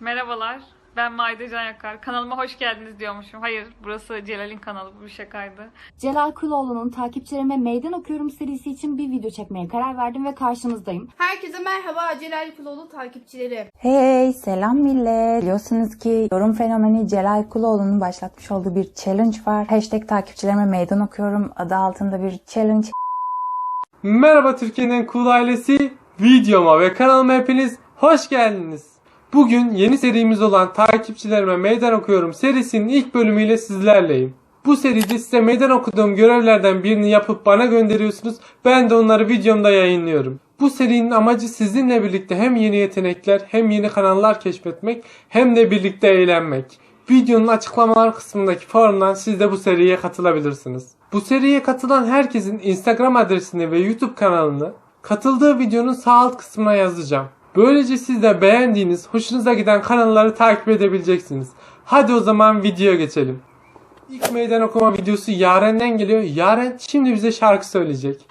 Merhabalar. Ben Maide Can Yakar. Kanalıma hoş geldiniz diyormuşum. Hayır, burası Celal'in kanalı. Bu bir şakaydı. Celal Kuloğlu'nun takipçilerime meydan okuyorum serisi için bir video çekmeye karar verdim ve karşınızdayım. Herkese merhaba Celal Kuloğlu takipçileri. Hey selam millet. Biliyorsunuz ki yorum fenomeni Celal Kuloğlu'nun başlatmış olduğu bir challenge var. Hashtag takipçilerime meydan okuyorum adı altında bir challenge. Merhaba Türkiye'nin en cool ailesi. Videoma ve kanalıma hepiniz hoş geldiniz. Bugün yeni serimiz olan Takipçilerime Meydan Okuyorum serisinin ilk bölümüyle sizlerleyim. Bu seride size meydan okuduğum görevlerden birini yapıp bana gönderiyorsunuz. Ben de onları videomda yayınlıyorum. Bu serinin amacı sizinle birlikte hem yeni yetenekler hem yeni kanallar keşfetmek hem de birlikte eğlenmek. Videonun açıklamalar kısmındaki forumdan siz de bu seriye katılabilirsiniz. Bu seriye katılan herkesin Instagram adresini ve YouTube kanalını katıldığı videonun sağ alt kısmına yazacağım. Böylece siz de beğendiğiniz, hoşunuza giden kanalları takip edebileceksiniz. Hadi o zaman videoya geçelim. İlk meydan okuma videosu Yaren'den geliyor. Yaren şimdi bize şarkı söyleyecek.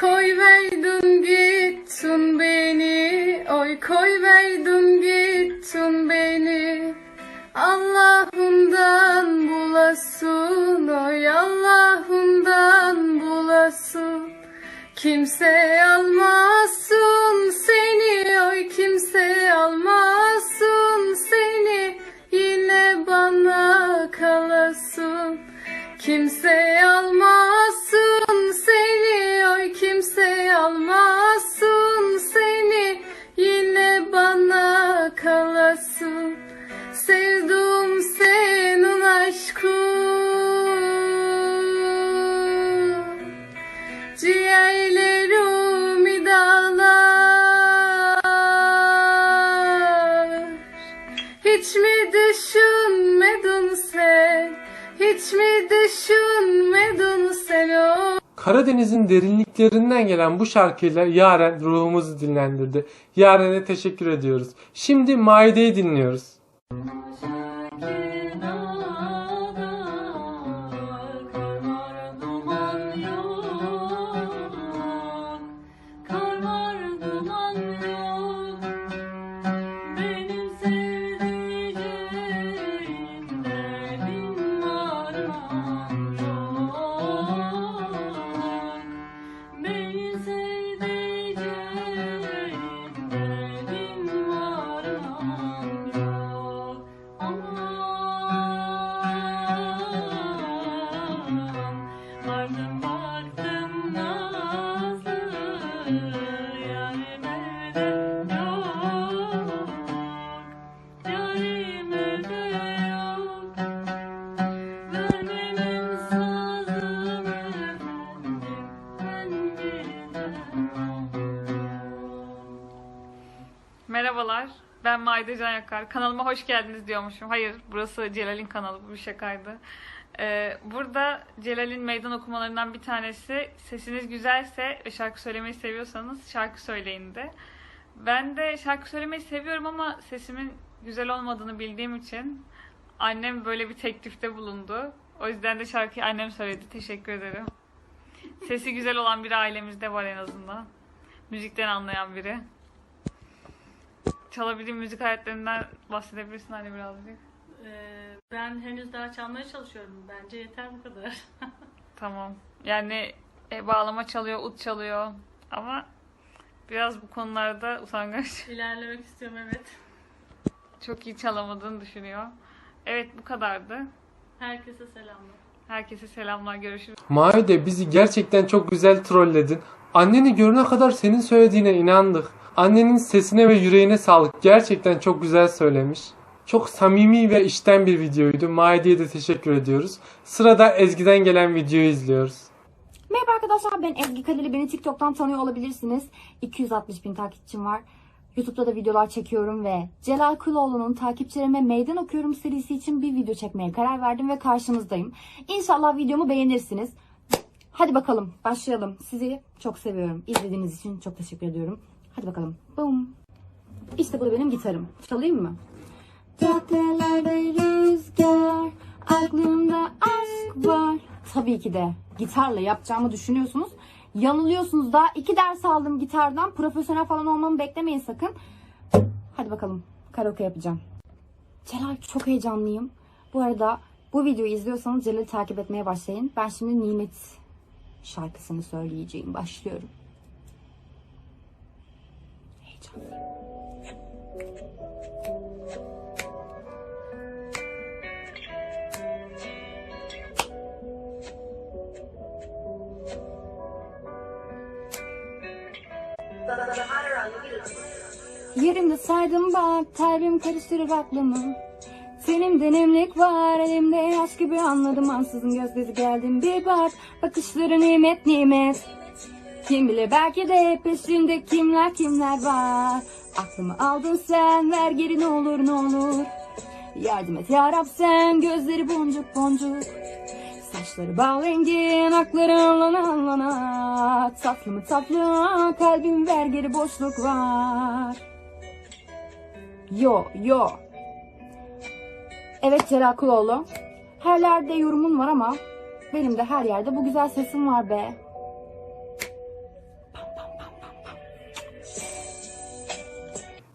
Koy verdin gittin beni, oy koy verdin gittin beni. Allah'ından bulasın, oy Allah'ından bulasın. Kimse coração, sem. Karadeniz'in derinliklerinden gelen bu şarkıyla Yaren ruhumuzu dinlendirdi. Yaren'e teşekkür ediyoruz. Şimdi Maide'yi dinliyoruz. Kar Maide Can Yakar. Kanalıma hoş geldiniz diyormuşum. Hayır, burası Celal'in kanalı. Bu bir şakaydı. Ee, burada Celal'in meydan okumalarından bir tanesi sesiniz güzelse ve şarkı söylemeyi seviyorsanız şarkı söyleyin de. Ben de şarkı söylemeyi seviyorum ama sesimin güzel olmadığını bildiğim için annem böyle bir teklifte bulundu. O yüzden de şarkıyı annem söyledi. Teşekkür ederim. Sesi güzel olan bir ailemizde var en azından. Müzikten anlayan biri. Çalabildiğin müzik aletlerinden bahsedebilirsin hani birazcık. Ee, ben henüz daha çalmaya çalışıyorum. Bence yeter bu kadar. Tamam. Yani e, bağlama çalıyor, ut çalıyor ama biraz bu konularda utangaç. İlerlemek istiyorum evet. Çok iyi çalamadığını düşünüyor. Evet bu kadardı. Herkese selamlar. Herkese selamlar, görüşürüz. Maide bizi gerçekten çok güzel trolledin. Anneni görene kadar senin söylediğine inandık. Annenin sesine ve yüreğine sağlık. Gerçekten çok güzel söylemiş. Çok samimi ve içten bir videoydu. Maide'ye de teşekkür ediyoruz. Sırada Ezgi'den gelen videoyu izliyoruz. Merhaba arkadaşlar ben Ezgi Kaleli. Beni TikTok'tan tanıyor olabilirsiniz. 260 bin takipçim var. YouTube'da da videolar çekiyorum ve Celal Kuloğlu'nun takipçilerime meydan okuyorum serisi için bir video çekmeye karar verdim ve karşınızdayım. İnşallah videomu beğenirsiniz. Hadi bakalım başlayalım. Sizi çok seviyorum. İzlediğiniz için çok teşekkür ediyorum. Hadi bakalım. Boom. İşte bu da benim gitarım. Çalayım mı? Caddelerde rüzgar, aklımda aşk var. Tabii ki de gitarla yapacağımı düşünüyorsunuz. Yanılıyorsunuz. Daha iki ders aldım gitardan. Profesyonel falan olmamı beklemeyin sakın. Hadi bakalım karaoke yapacağım. Celal çok heyecanlıyım. Bu arada bu videoyu izliyorsanız Celal'i takip etmeye başlayın. Ben şimdi Nimet şarkısını söyleyeceğim. Başlıyorum. Heyecanlıyım. Yerimde saydım bak, kalbim karıştırır aklımı. Senin denemlik var, elimde yaş gibi anladım ansızın gözleri geldim bir bak. Bakışları nimet nimet. Kim bilir belki de peşinde kimler kimler var. Aklımı aldın sen, ver geri ne olur ne olur. Yardım et yarab sen, gözleri boncuk boncuk. Saçları bal rengi, yanakları allana allana. Tatlı mı tatlı, kalbim ver geri boşluk var. Yo yo. Evet Celal Kuloğlu. Her yerde yorumun var ama benim de her yerde bu güzel sesim var be.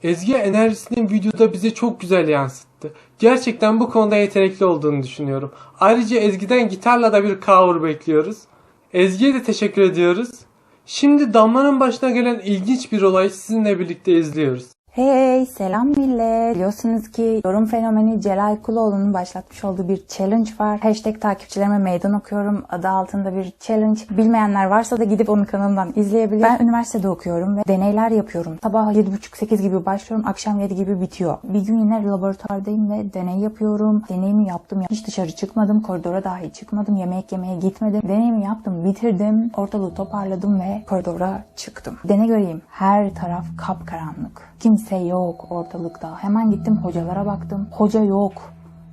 Ezgi enerjisini videoda bize çok güzel yansıttı. Gerçekten bu konuda yetenekli olduğunu düşünüyorum. Ayrıca Ezgi'den gitarla da bir cover bekliyoruz. Ezgi'ye de teşekkür ediyoruz. Şimdi Damla'nın başına gelen ilginç bir olay sizinle birlikte izliyoruz. Hey selam millet. Biliyorsunuz ki yorum fenomeni Celal Kuloğlu'nun başlatmış olduğu bir challenge var. Hashtag takipçilerime meydan okuyorum. Adı altında bir challenge. Bilmeyenler varsa da gidip onun kanalından izleyebilir. Ben üniversitede okuyorum ve deneyler yapıyorum. Sabah 7.30-8 gibi başlıyorum. Akşam 7 gibi bitiyor. Bir gün yine laboratuvardayım ve deney yapıyorum. Deneyimi yaptım. Hiç dışarı çıkmadım. Koridora dahi çıkmadım. Yemek yemeye gitmedim. Deneyimi yaptım. Bitirdim. Ortalığı toparladım ve koridora çıktım. Dene göreyim. Her taraf kapkaranlık. Kimse yok ortalıkta. Hemen gittim hocalara baktım. Hoca yok.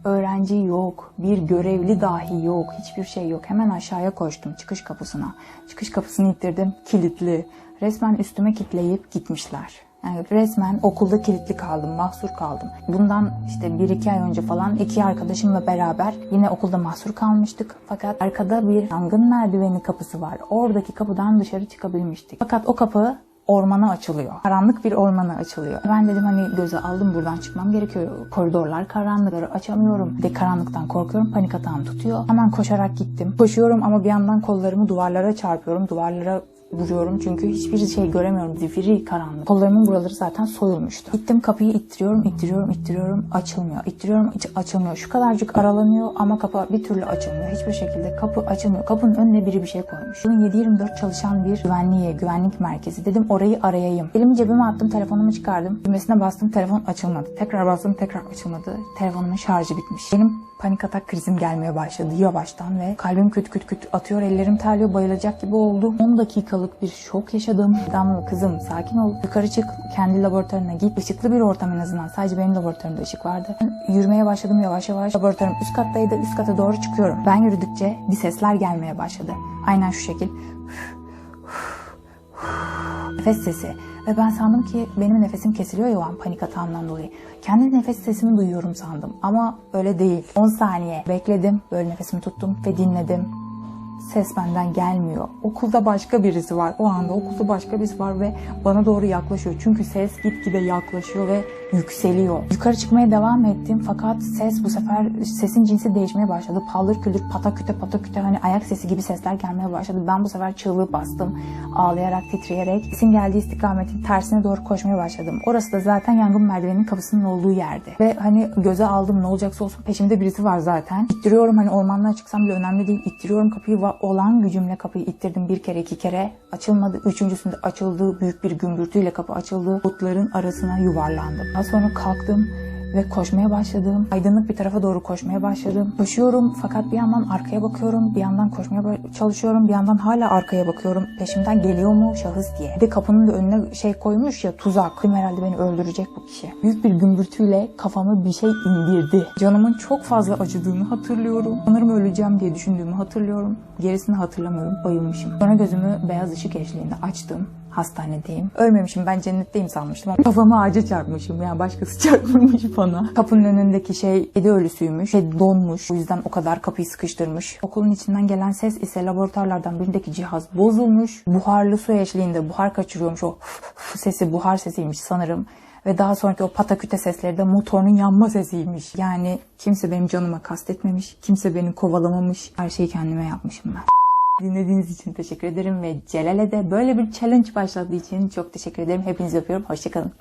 Öğrenci yok. Bir görevli dahi yok. Hiçbir şey yok. Hemen aşağıya koştum çıkış kapısına. Çıkış kapısını ittirdim. Kilitli. Resmen üstüme kitleyip gitmişler. Yani resmen okulda kilitli kaldım, mahsur kaldım. Bundan işte bir iki ay önce falan iki arkadaşımla beraber yine okulda mahsur kalmıştık. Fakat arkada bir yangın merdiveni kapısı var. Oradaki kapıdan dışarı çıkabilmiştik. Fakat o kapı ormana açılıyor. Karanlık bir ormana açılıyor. Ben dedim hani göze aldım buradan çıkmam gerekiyor. Koridorlar karanlıkları açamıyorum. De karanlıktan korkuyorum. Panik atağım tutuyor. Hemen koşarak gittim. Koşuyorum ama bir yandan kollarımı duvarlara çarpıyorum. Duvarlara vuruyorum çünkü hiçbir şey göremiyorum. Zifiri karanlık. Kollarımın buraları zaten soyulmuştu. Gittim kapıyı ittiriyorum, ittiriyorum, ittiriyorum. Açılmıyor. İttiriyorum, hiç açılmıyor. Şu kadarcık aralanıyor ama kapı bir türlü açılmıyor. Hiçbir şekilde kapı açılmıyor. Kapının önüne biri bir şey koymuş. Bunun 7-24 çalışan bir güvenliğe, güvenlik merkezi. Dedim orayı arayayım. Elimi cebime attım, telefonumu çıkardım. Düğmesine bastım, telefon açılmadı. Tekrar bastım, tekrar açılmadı. Telefonumun şarjı bitmiş. Benim panik atak krizim gelmeye başladı yavaştan ve kalbim küt küt küt atıyor, ellerim terliyor, bayılacak gibi oldum. 10 dakikalık bir şok yaşadım. Damla kızım sakin ol, yukarı çık, kendi laboratuvarına git. Işıklı bir ortam en azından. Sadece benim laboratuvarımda ışık vardı. Yürümeye başladım yavaş yavaş. Laboratuvarım üst kattaydı, üst kata doğru çıkıyorum. Ben yürüdükçe bir sesler gelmeye başladı. Aynen şu şekil. Nefes sesi. Ve ben sandım ki benim nefesim kesiliyor ya o an panik atağımdan dolayı. Kendi nefes sesimi duyuyorum sandım. Ama öyle değil. 10 saniye bekledim. Böyle nefesimi tuttum ve dinledim. Ses benden gelmiyor. Okulda başka birisi var. O anda okulda başka birisi var ve bana doğru yaklaşıyor. Çünkü ses gitgide yaklaşıyor ve yükseliyor. Yukarı çıkmaya devam ettim fakat ses bu sefer sesin cinsi değişmeye başladı. Paldır küldür pataküte pataküte hani ayak sesi gibi sesler gelmeye başladı. Ben bu sefer çığlığı bastım. Ağlayarak titreyerek sesin geldiği istikametin tersine doğru koşmaya başladım. Orası da zaten yangın merdiveninin kapısının olduğu yerde. Ve hani göze aldım ne olacaksa olsun peşimde birisi var zaten. İttiriyorum hani ormandan çıksam bile önemli değil. İttiriyorum kapıyı olan gücümle kapıyı ittirdim bir kere iki kere. Açılmadı. Üçüncüsünde açıldı. Büyük bir gümbürtüyle kapı açıldı. Butların arasına yuvarlandım. Daha sonra kalktım ve koşmaya başladım. Aydınlık bir tarafa doğru koşmaya başladım. Koşuyorum fakat bir yandan arkaya bakıyorum. Bir yandan koşmaya çalışıyorum. Bir yandan hala arkaya bakıyorum. Peşimden geliyor mu şahıs diye. Bir de kapının da önüne şey koymuş ya tuzak. Kim herhalde beni öldürecek bu kişi. Büyük bir gümbürtüyle kafamı bir şey indirdi. Canımın çok fazla acıdığını hatırlıyorum. Sanırım öleceğim diye düşündüğümü hatırlıyorum. Gerisini hatırlamıyorum. Bayılmışım. Sonra gözümü beyaz ışık eşliğinde açtım hastanedeyim. Ölmemişim ben cennetteyim sanmıştım. ama Kafamı ağaca çarpmışım yani başkası çarpmış bana. Kapının önündeki şey kedi ölüsüymüş. Şey donmuş. O yüzden o kadar kapıyı sıkıştırmış. Okulun içinden gelen ses ise laboratuvarlardan birindeki cihaz bozulmuş. Buharlı su eşliğinde buhar kaçırıyormuş. O sesi buhar sesiymiş sanırım. Ve daha sonraki o pataküte sesleri de motorun yanma sesiymiş. Yani kimse benim canıma kastetmemiş, kimse beni kovalamamış. Her şeyi kendime yapmışım ben. Dinlediğiniz için teşekkür ederim ve Celal'e de böyle bir challenge başlattığı için çok teşekkür ederim. Hepinizi öpüyorum. Hoşçakalın.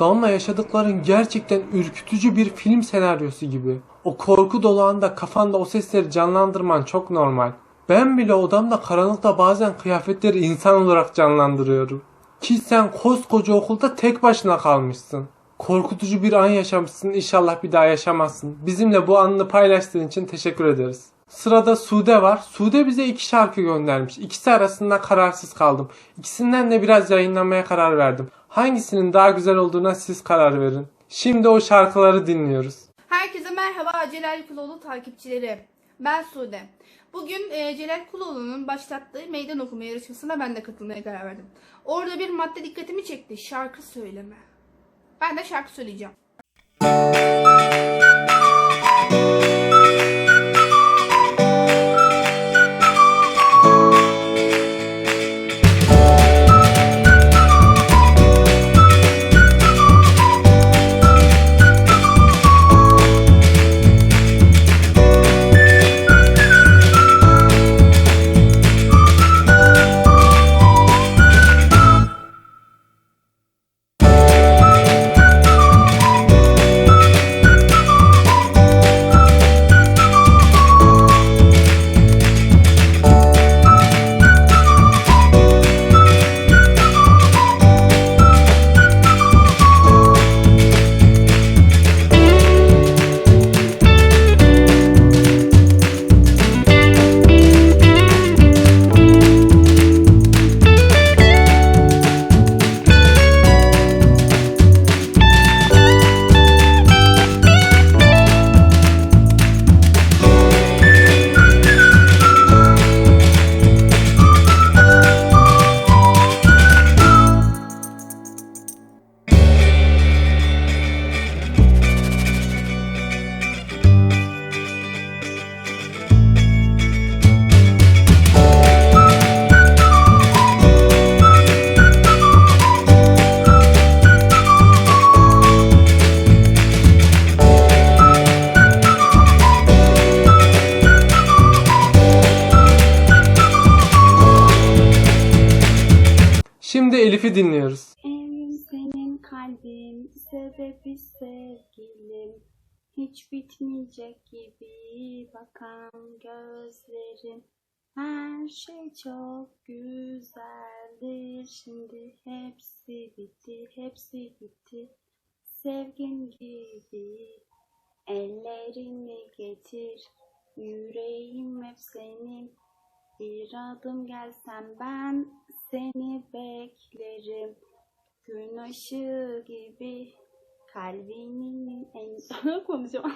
Damla yaşadıkların gerçekten ürkütücü bir film senaryosu gibi. O korku dolu anda kafanda o sesleri canlandırman çok normal. Ben bile odamda karanlıkta bazen kıyafetleri insan olarak canlandırıyorum. Ki sen koskoca okulda tek başına kalmışsın. Korkutucu bir an yaşamışsın inşallah bir daha yaşamazsın. Bizimle bu anını paylaştığın için teşekkür ederiz. Sırada Sude var. Sude bize iki şarkı göndermiş. İkisi arasında kararsız kaldım. İkisinden de biraz yayınlamaya karar verdim. Hangisinin daha güzel olduğuna siz karar verin. Şimdi o şarkıları dinliyoruz. Herkese merhaba Celal Kuloğlu takipçileri. Ben Sude. Bugün e, Celal Kuloğlu'nun başlattığı meydan okuma yarışmasına ben de katılmaya karar verdim. Orada bir madde dikkatimi çekti. Şarkı söyleme. Ben de şarkı söyleyeceğim. Bakan gözlerin. Her şey çok güzeldir. Şimdi hepsi bitti, hepsi gitti. Sevgin gibi ellerimi getir. Yüreğim hep senin. Bir adım gelsen ben seni beklerim. Gün ışığı gibi kalbinin en... Konuşamam.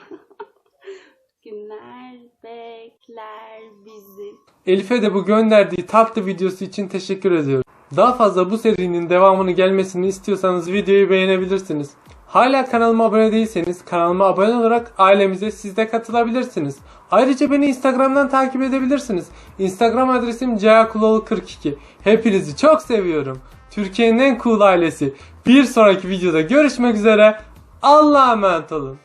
Günler bekler bizi. Elif'e de bu gönderdiği tatlı videosu için teşekkür ediyorum. Daha fazla bu serinin devamını gelmesini istiyorsanız videoyu beğenebilirsiniz. Hala kanalıma abone değilseniz kanalıma abone olarak ailemize siz de katılabilirsiniz. Ayrıca beni Instagram'dan takip edebilirsiniz. Instagram adresim cakuloğlu42. Hepinizi çok seviyorum. Türkiye'nin en cool ailesi. Bir sonraki videoda görüşmek üzere. Allah'a emanet olun.